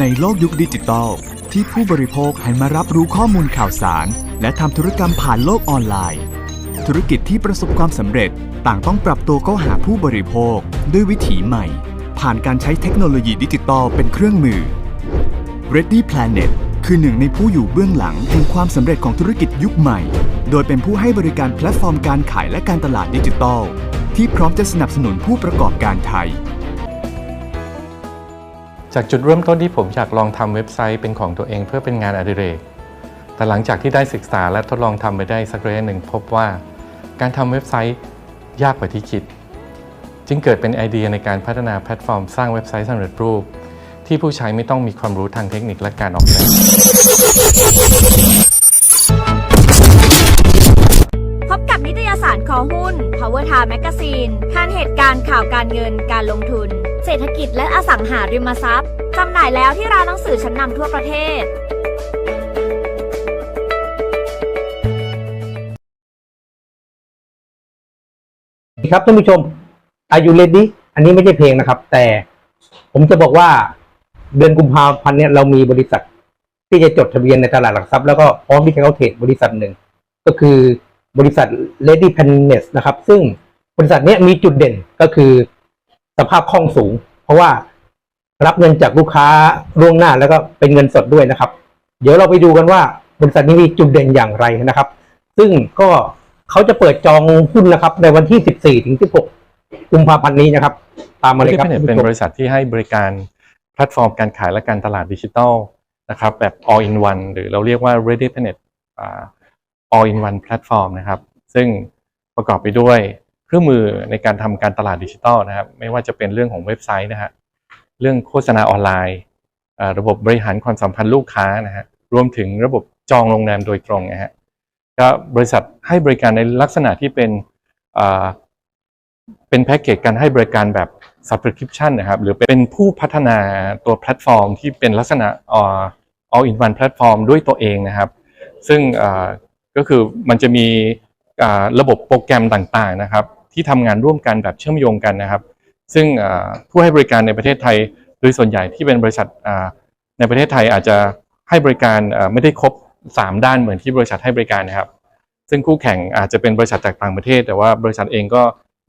ในโลกยุคดิจิตอลที่ผู้บริโภคหันมารับรู้ข้อมูลข่าวสาร และทำธุรกรรมผ่านโลกออนไลน์ ธุรกิจที่ประสบความสำเร็จต่างต้องปรับตัวเข้าหาผู้บริโภค ด้วยวิถีใหม่ ผ่านการใช้เทคโนโลยีดิจิตอลเป็นเครื่องมือ Ready Planet คือหนึ่งในผู้อยู่เบื้องหลังแห่งความสำเร็จของธุรกิจยุคใหม่ โดยเป็นผู้ให้บริการแพลตฟอร์มการขายและการตลาดดิจิทัล ที่พร้อมจะสนับสนุนผู้ประกอบการไทย จากจุดเริ่มต้นที่ผมอยากลองทำเว็บไซต์เป็นของตัวเองเพื่อเป็นงานอดิเรก แต่หลังจากที่ได้ศึกษาและทดลองทำไปได้สักระยะหนึ่งพบว่า การทำเว็บไซต์ยากกว่าที่คิด จึงเกิดเป็นไอเดียในการพัฒนาแพลตฟอร์มสร้างเว็บไซต์สำเร็จรูป ที่ผู้ใช้ไม่ต้องมีความรู้ทางเทคนิคและการออกแบบพบกับนิตยสารคอหุ้น Power Time Magazine ข่านเหตุการณ์ข่าวการเงินการลงทุน เศรษฐกิจและอสังหาริมทรัพย์จำหน่ายแล้วที่ร้านหนังสือชั้นนำทั่วประเทศครับท่านผู้ชม Are you ready อันนี้ไม่ใช่เพลงนะครับ แต่ผมจะบอกว่าเดือนกุมภาพันธ์เนี่ยเรามีบริษัท ที่จะจดทะเบียนในตลาดหลักทรัพย์แล้วก็พร้อมที่จะเข้าเทรดบริษัทหนึ่ง ก็คือบริษัท Lady p a n n e s นะครับ ซึ่งบริษัทนี้มีจุดเด่นก็คือ สภาพคล่องสูง เพราะว่ารับเงินจากลูกค้าล่วงหน้าแล้วก็เป็นเงินสดด้วยนะครับ เดี๋ยวเราไปดูกันว่าบริษัทนี้มีจุดเด่นอย่างไรนะครับ ซึ่งก็เขาจะเปิดจองหุ้นนะครับ ในวันที่ 14 ถึง 16 กุมภาพันธ์นี้นะครับ ตามมาเลยที่ครับเป็นท่านเป็นผู้ชมบริษัทที่ให้บริการแพลตฟอร์มการขายและการตลาดดิจิทัลนะครับแบบ all in one หรือเราเรียกว่า Ready Planet อ่า all in one platform นะครับ ซึ่งประกอบไปด้วย เครื่องมือในการทำการตลาดดิจิทัลนะครับ ไม่ว่าจะเป็นเรื่องของเว็บไซต์นะฮะเรื่องโฆษณาออนไลน์ ระบบบริหารความสัมพันธ์ลูกค้านะฮะรวมถึงระบบจองโรงแรมโดยตรงนะฮะก็บริษัทให้บริการในลักษณะที่เป็นเป็นแพ็กเกจการให้บริการแบบ subscription นะครับ หรือเป็นผู้พัฒนาตัวแพลตฟอร์มที่เป็นลักษณะเอ่อ all in one platform ด้วยตัวเองนะครับ ซึ่งก็คือมันจะมีระบบโปรแกรมต่างๆนะครับ ที่ทำงานร่วมกันแบบเชื่อมโยงกันนะครับ ซึ่งผู้ให้บริการในประเทศไทย โดยส่วนใหญ่ที่เป็นบริษัทในประเทศไทยอาจจะให้บริการไม่ได้ครบ 3 ด้านเหมือนที่บริษัทให้บริการนะครับ ซึ่งคู่แข่งอาจจะเป็นบริษัทจากต่างประเทศ แต่ว่าบริษัทเองก็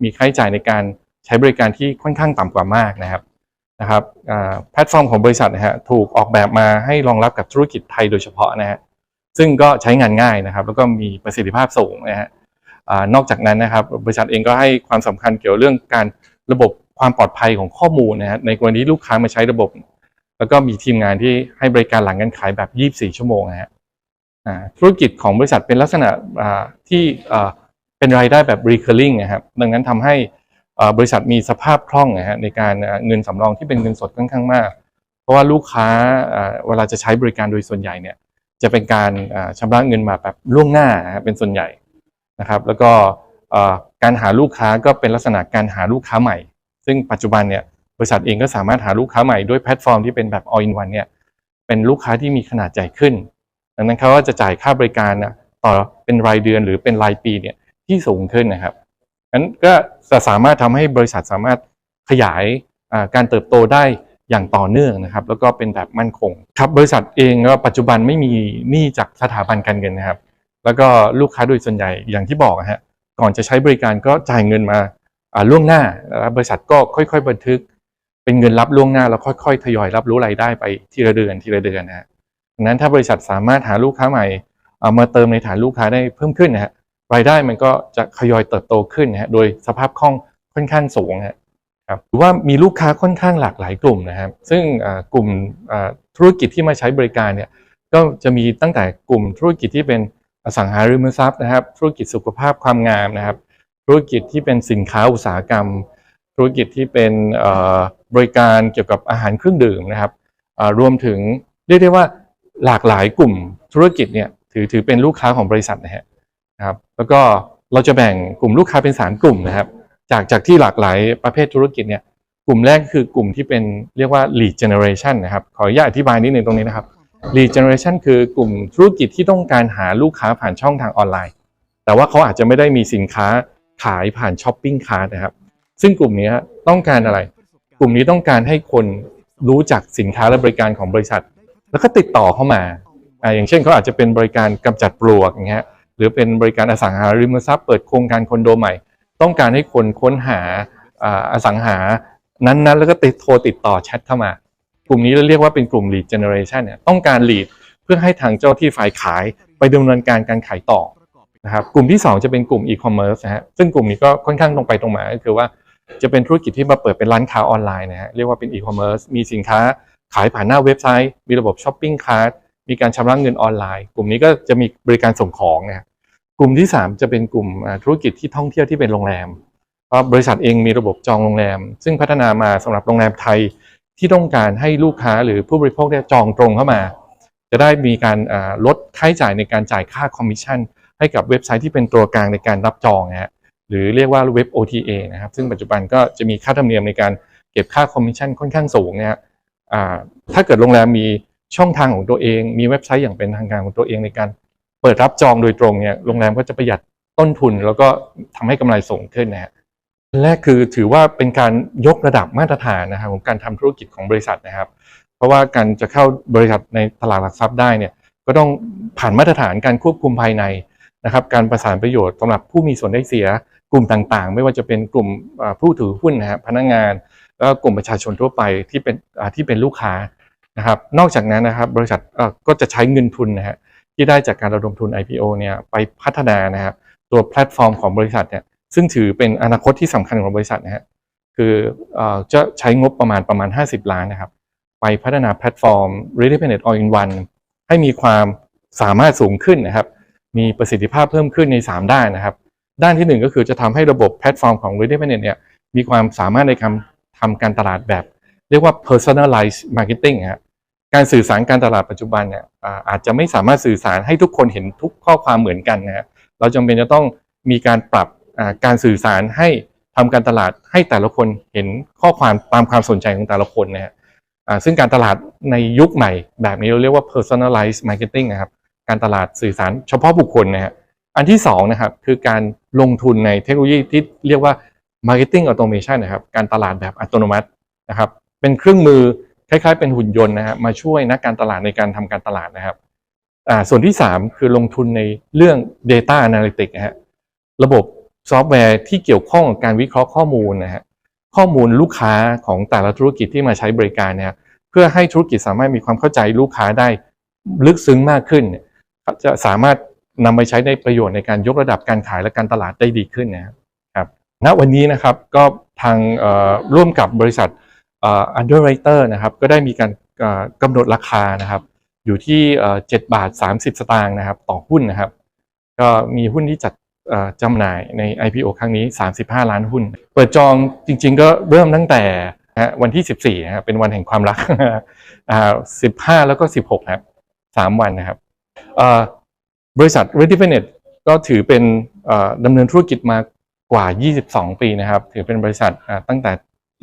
มีค่าใช้จ่ายในการใช้บริการที่ค่อนข้างต่ำกว่ามากนะครับนะครับแพลตฟอร์มของบริษัทนะฮะถูกออกแบบมาให้รองรับกับธุรกิจไทยโดยเฉพาะนะฮะซึ่งก็ใช้งานง่ายนะครับ แล้วก็มีประสิทธิภาพสูงนะฮะ อนอกจากนั้นนะครับบริษัทเองก็ให้ความสำคัญเกี่ยวเรื่องการระบบความปลอดภัยของข้อมูลนะฮะในกรณีลูกค้ามาใช้ระบบ แล้วก็มีทีมงานที่ให้บริการหลังการขายแบบ 24 ชั่วโมงนะฮะธุรกิจของบริษัทเป็นลักษณะที่เป็นรายได้แบบ recurring นะครับดังนั้นทำให้บริษัทมีสภาพคล่องนะฮะในการเงินสำรองที่เป็นเงินสดค่อนข้างมาก เพราะว่าลูกค้าเวลาจะใช้บริการโดยส่วนใหญ่เนี่ยจะเป็นการอ่าชำระเงินมาแบบล่วงหน้าเป็นส่วนใหญ่ นะครับ แล้วก็การหาลูกค้าก็เป็นลักษณะการหาลูกค้าใหม่ ซึ่งปัจจุบันเนี่ยบริษัทเองก็สามารถหาลูกค้าใหม่ด้วยแพลตฟอร์มที่เป็นแบบ all in one เนี่ยเป็นลูกค้าที่มีขนาดใหญ่ขึ้นดังนั้นเขาก็จะจ่ายค่าบริการนะต่อเป็นรายเดือนหรือเป็นรายปีเนี่ยที่สูงขึ้นนะครับนั้นก็จะสามารถทำให้บริษัทสามารถขยายการเติบโตได้อย่างต่อเนื่องนะครับ แล้วก็เป็นแบบมั่นคง ครับบริษัทเองก็ปัจจุบันไม่มีหนี้จากสถาบันการเงินนะครับ แล้วก็ลูกค้าโดยส่วนใหญ่อย่างที่บอกนะฮะก่อนจะใช้บริการก็จ่ายเงินมาล่วงหน้าแล้วบริษัทก็ค่อย ๆ บันทึก เป็นเงินรับล่วงหน้าแล้วค่อย ๆ ทยอยรับรู้รายได้ไปทีละเดือนทีละเดือนนะฮะดังนั้นถ้าบริษัทสามารถหาลูกค้าใหม่เอามาเติมในฐานลูกค้าได้เพิ่มขึ้นนะฮะรายได้มันก็จะทยอยเติบโตขึ้นนะฮะโดยสภาพคล่องค่อนข้างสูงฮะครับหรือว่ามีลูกค้าค่อนข้างหลากหลายกลุ่มนะครับซึ่งกลุ่มธุรกิจที่มาใช้บริการเนี่ยก็จะมีตั้งแต่กลุ่มธุรกิจที่เป็น สังหาริมทรัพย์นะครับ ธุรกิจสุขภาพความงามนะครับ ธุรกิจที่เป็นสินค้าอุตสาหกรรม ธุรกิจที่เป็นบริการเกี่ยวกับอาหารเครื่องดื่มนะครับรวมถึงเรียกได้ว่าหลากหลายกลุ่มธุรกิจเนี่ยถือถือเป็นลูกค้าของบริษัทนะฮะครับ แล้วก็เราจะแบ่งกลุ่มลูกค้าเป็น 3 กลุ่มนะครับ จากจากที่หลากหลายประเภทธุรกิจเนี่ยกลุ่มแรกคือกลุ่มที่เป็นเรียกว่า lead generation นะครับ ขออนุญาตอธิบายนิดนึงตรงนี้นะครับ lead generation คือกลุ่มธุรกิจที่ต้องการหาลูกค้าผ่านช่องทางออนไลน์ แต่ว่าเขาอาจจะไม่ได้มีสินค้าขายผ่านช้อปปิ้งคาร์นะครับ ซึ่งกลุ่มนี้ต้องการอะไร กลุ่มนี้ต้องการให้คนรู้จักสินค้าและบริการของบริษัท แล้วก็ติดต่อเข้ามาอ่าอย่างเช่นเขาอาจจะเป็นบริการกำจัดปลวกอย่างเงี้ยหรือเป็นบริการอสังหาริมทรัพย์เปิดโครงการคอนโดใหม่ ต้องการให้คนค้นหาอ่าอสังหานั้นๆ แล้วก็ติดโทรติดต่อแชทเข้ามา กลุ่มนี้เราเรียกว่าเป็นกลุ่ม lead generation เนี่ยต้องการ lead เพื่อให้ทางเจ้าที่ฝ่ายขายไปดำเนินการการขายต่อนะครับกลุ่มที่ 2 จะเป็นกลุ่ม e-commerce นะฮะซึ่งกลุ่มนี้ก็ค่อนข้างตรงไปตรงมาก็คือว่าจะเป็นธุรกิจที่มาเปิดเป็นร้านค้าออนไลน์นะฮะเรียกว่าเป็น e-commerce มีสินค้าขายผ่านหน้าเว็บไซต์ มีระบบ shopping cart มีการชำระเงินออนไลน์ กลุ่มนี้ก็จะมีบริการส่งของนะกลุ่มที่ 3 จะเป็นกลุ่มธุรกิจที่ท่องเที่ยวที่เป็นโรงแรมเพราะบริษัทเองมีระบบจองโรงแรม ซึ่งพัฒนามาสำหรับโรงแรมไทย ที่ต้องการให้ลูกค้าหรือผู้บริโภคเนี่ยจองตรงเข้ามา จะได้มีการลดค่าใช้จ่ายในการจ่ายค่าคอมมิชชั่นให้กับเว็บไซต์ที่เป็นตัวกลางในการรับจองนะฮะหรือเรียกว่าเว็บ OTA นะครับซึ่งปัจจุบันก็จะมีค่าธรรมเนียมในการเก็บค่าคอมมิชชั่นค่อนข้างสูงนะฮะอ่าถ้าเกิดโรงแรมมีช่องทางของตัวเอง มีเว็บไซต์อย่างเป็นทางการของตัวเองในการเปิดรับจองโดยตรงเนี่ยโรงแรมก็จะประหยัดต้นทุน แล้วก็ทำให้กำไรสูงขึ้นนะฮะ แรกคือถือว่าเป็นการยกระดับมาตรฐานนะครับของการทำธุรกิจของบริษัทนะครับ เพราะว่าการจะเข้าบริษัทในตลาดหลักทรัพย์ได้เนี่ยก็ต้องผ่านมาตรฐานการควบคุมภายในนะครับ การประสานประโยชน์สำหรับผู้มีส่วนได้เสียกลุ่มต่างๆ ไม่ว่าจะเป็นกลุ่มผู้ถือหุ้นนะฮะพนักงานแล้วกลุ่มประชาชนทั่วไปที่เป็นที่เป็นลูกค้านะครับ นอกจากนั้นนะครับบริษัทก็จะใช้เงินทุนนะฮะที่ได้จากการระดมทุน IPO เนี่ยไปพัฒนานะครับตัวแพลตฟอร์มของบริษัทเนี่ย ซึ่งถือเป็นอนาคตที่สำคัญของบริษัทนะฮะคือเอ่อจะใช้งบประมาณประมาณ 50 ล้านนะครับ ไปพัฒนาแพลตฟอร์ม r e d y Planet All in One ให้มีความสามารถสูงขึ้นนะครับ มีประสิทธิภาพเพิ่มขึ้นใน 3 ด้านนะครับ ด้านทีหนึ่1 ก็คือจะทำให้ระบบแพลตฟอร์มของ r e d y Planet เนี่ยมีความสามารถในการทำการตลาดแบบ เรียกว่า personalized marketing นะฮะการสื่อสารการตลาดปัจจุบันเนี่ยอาจจะไม่สามารถสื่อสารให้ทุกคนเห็นทุกข้อความเหมือนกันนะฮะเราจำเป็นจะต้องมีการปรับ การสื่อสารให้ทำการตลาดให้แต่ละคนเห็นข้อความตามความสนใจของแต่ละคนนะฮะซึ่งการตลาดในยุคใหม่ แบบนี้เราเรียกว่า personalized marketing นะครับการตลาดสื่อสารเฉพาะบุคคลนะฮะอันที่สองนะครับคือการลงทุนในเทคโนโลยีที่เรียกว่า marketing automation นะครับการตลาดแบบอัตโนมัตินะครับเป็นเครื่องมือคล้ายๆ เป็นหุ่นยนต์นะฮะมาช่วยนักการตลาดในการทำการตลาดนะครับส่วนที่ 3 คือลงทุนในเรื่อง data analytics นะฮะระบบ ซอฟต์แวร์ที่เกี่ยวข้องกับการวิเคราะห์ข้อมูลนะฮะข้อมูลลูกค้าของแต่ละธุรกิจที่มาใช้บริการเนี่ยเพื่อให้ธุรกิจสามารถมีความเข้าใจลูกค้าได้ลึกซึ้งมากขึ้น จะสามารถนำไปใช้ในประโยชน์ในการยกระดับการขายและการตลาดได้ดีขึ้นนะครับณวันนี้นะครับก็ทางร่วมกับบริษัทเอ่อ underwriter นะครับก็ได้มีการกำหนดราคานะครับ อยู่ที่เอ่อ7บาท 30 สตางค์นะครับ ต่อหุ้นนะครับ ก็มีหุ้นที่จัด จำหน่ายใน IPO ครั้งนี้ 35 ล้านหุ้น เปิดจองจริง ๆ ก็เริ่มตั้งแต่วันที่ 14นะครับเป็นวันแห่งความรัก 15 แล้วก็ 16ครับ3วันนะครับบริษัท Ready f i n e t ก็ถือเป็นดำเนินธุรกิจมากว่า 22 ปีนะครับ ถือเป็นบริษัทตั้งแต่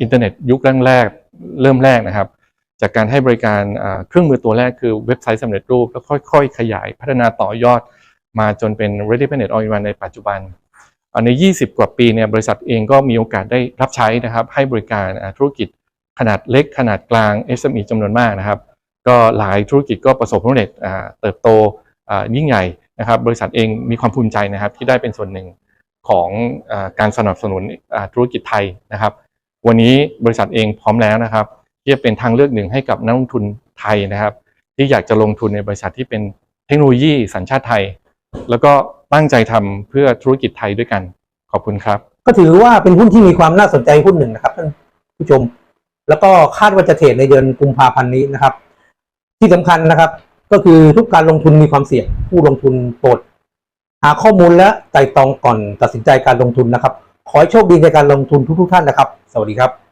อินเทอร์เน็ตยุคแรกๆเริ่มแรกนะครับ จากการให้บริการเครื่องมือตัวแรกคือเว็บไซต์สำเร็จรูป แล้วค่อย ๆ ขยายพัฒนาต่อยอด มาจนเป็น Ready Planet All in One ในปัจจุบันใน 20 กว่าปีเนี่ยบริษัทเองก็มีโอกาสได้รับใช้นะครับ ให้บริการธุรกิจขนาดเล็กขนาดกลาง SME จำนวนมากนะครับ ก็หลายธุรกิจก็ประสบความสำเร็จเติบโตยิ่งใหญ่นะครับ บริษัทเองมีความภูมิใจนะครับที่ได้เป็นส่วนหนึ่งของอการสนับสนุนธุรกิจไทยนะครับ วันนี้บริษัทเองพร้อมแล้วนะครับ ที่จะเป็นทางเลือกหนึ่งให้กับนักลงทุนไทยนะครับ ที่อยากจะลงทุนในบริษัทที่เป็นเทคโนโลยีสัญชาติไทย แล้วก็ตั้งใจทำเพื่อธุรกิจไทยด้วยกัน ขอบคุณครับ ก็ถือว่าเป็นหุ้นที่มีความน่าสนใจหุ้นหนึ่งนะครับท่านผู้ชม แล้วก็คาดว่าจะเทรดในเดือนกุมภาพันธ์นี้นะครับ ที่สำคัญนะครับ ก็คือทุกการลงทุนมีความเสี่ยง ผู้ลงทุนโปรดหาข้อมูลและไต่ตองก่อนตัดสินใจการลงทุนนะครับ ขอให้โชคดีในการลงทุนทุกๆท่านนะครับ สวัสดีครับ